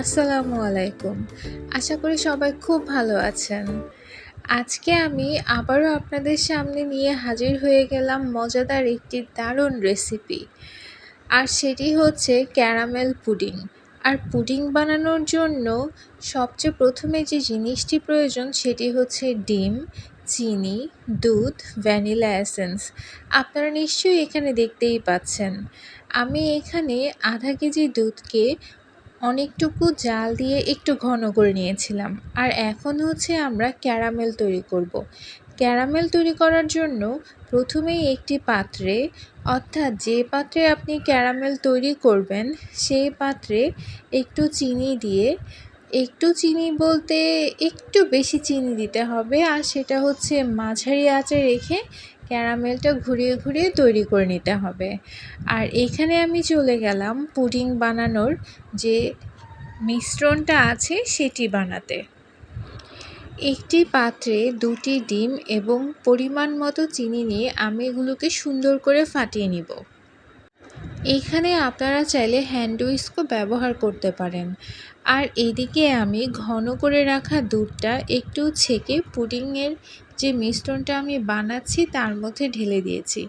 আসসালামু আলাইকুম। আশা করি সবাই খুব ভালো আছেন। আজকে আমি আবারও আপনাদের সামনে নিয়ে হাজির হয়ে গেলাম মজাদার একটি দারুণ রেসিপি আর সেটি হচ্ছে ক্যারামেল পুডিং আর পুডিং বানানোর জন্য সবচেয়ে প্রথমে যে জিনিসটি প্রয়োজন সেটি হচ্ছে ডিম, চিনি, দুধ, ভ্যানিলা এসেন্স। আপনারা নিশ্চয়ই এখানে দেখতেই পাচ্ছেন। আমি এখানে আধা কেজি দুধকে অনেকটুকু জাল দিয়ে একটু ঘন করে নিয়েছিলাম আর এখন হচ্ছে আমরা ক্যারামেল তৈরি করব। ক্যারামেল তৈরি করার জন্য প্রথমেই একটি পাত্রে, অর্থাৎ যে পাত্রে আপনি ক্যারামেল তৈরি করবেন, সেই পাত্রে একটু চিনি দিয়ে একটু চিনি বলতে একটু বেশি চিনি দিতে হবে। আর সেটা হচ্ছে মাঝারি আঁচে রেখে ক্যারামেলটা ঘুরিয়ে ঘুরিয়ে তৈরি করে নিতে হবে। আর এখানে আমি চলে গেলাম পুডিং বানানোর যে মিশ্রণটা আছে সেটি বানাতে। একটি পাত্রে দুটি ডিম এবং পরিমাণ মতো চিনি নিয়ে আমি এগুলোকে সুন্দর করে ফাটিয়ে নিব। এখানে আপনারা চাইলে হ্যান্ড উইস্কও ব্যবহার করতে পারেন। আর এদিকে আমি ঘন করে রাখা দুধটা একটু ছেঁকে পুডিংয়ের যে মিশ্রণটা আমি বানাচ্ছি তার মধ্যে ঢেলে দিয়েছি।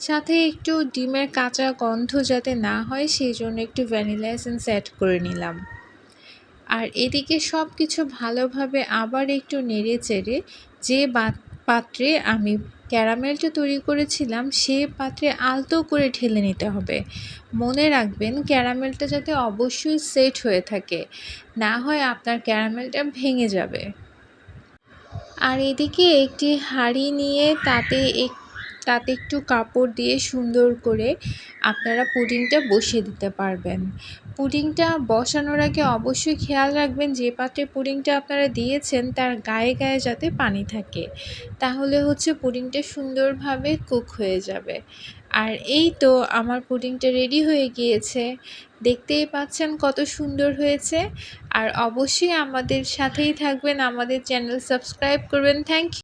সাথে একটু ডিমের কাঁচা গন্ধ যাতে না হয় সেই জন্য একটু ভ্যানিলা এসেন্স অ্যাড করে নিলাম। আর এদিকে সব কিছু ভালোভাবে আবার একটু নেড়ে চেড়ে যে পাত্রে আমি ক্যারামেলটা তৈরি করেছিলাম, সে পাত্রে আলতো করে ঢেলে নিতে হবে। মনে রাখবেন, ক্যারামেলটা যাতে অবশ্যই সেট হয়ে থাকে। না হয় আপনার ক্যারামেলটা ভেঙে যাবে। আর এদিকে একটি হাঁড়ি নিয়ে তাতে এক তাতে একটু কাপড় দিয়ে সুন্দর করে আপনারা পুডিংটা বসিয়ে দিতে পারবেন। পুডিংটা বসানোর আগে অবশ্যই খেয়াল রাখবেন যে পাত্রে পুডিংটা আপনারা দিয়েছেন তার গায়ে গায়ে যাতে পানি থাকে। তাহলে হচ্ছে পুডিংটা সুন্দরভাবে কুক হয়ে যাবে। আর এই তো আমার পুডিংটা রেডি হয়ে গিয়েছে। দেখতেই পাচ্ছেন কত সুন্দর হয়েছে। আর অবশ্যই আমাদের সাথেই থাকবেন, আমাদের চ্যানেল সাবস্ক্রাইব করবেন। Thank you.